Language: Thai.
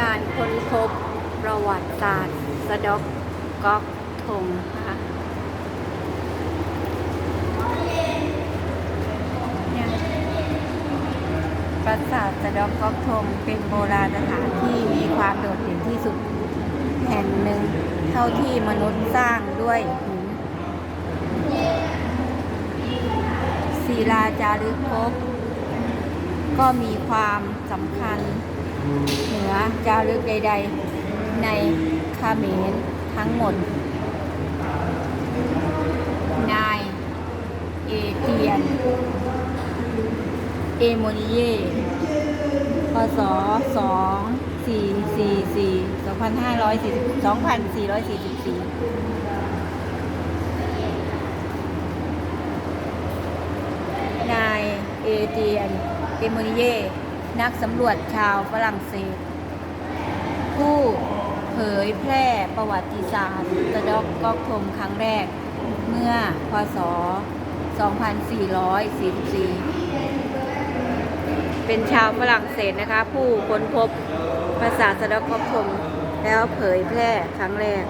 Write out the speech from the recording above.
การค้นพบประวัติศาสตร์ สะดอกก๊อกทงนะคะเนี่ยปราสาทสะดอกก๊อกทงเป็นโบราณสถานที่มีความโดดเด่นที่สุด แห่งหนึ่งเท่าที่มนุษย์สร้างด้วยหินศิลาจารึกภพก็มีความสำคัญ จารึกใด ๆ ในคาเมรทั้งหมด นายเอเตียน เอโมนิเย่พศ2 4 4 4 2540 24นายเอเตียน เอโมนิเย นักสำรวจชาวฝรั่งเศส เผยแพร่ประวัติศาสตร์สะดอกก๊อกทมครั้งแรก เมื่อพศ 2444 เป็นชาวฝรั่งเศสนะคะ ผู้ค้นพบภาษาสะดอกก๊อกทมแล้วเผยแพร่ครั้งแรก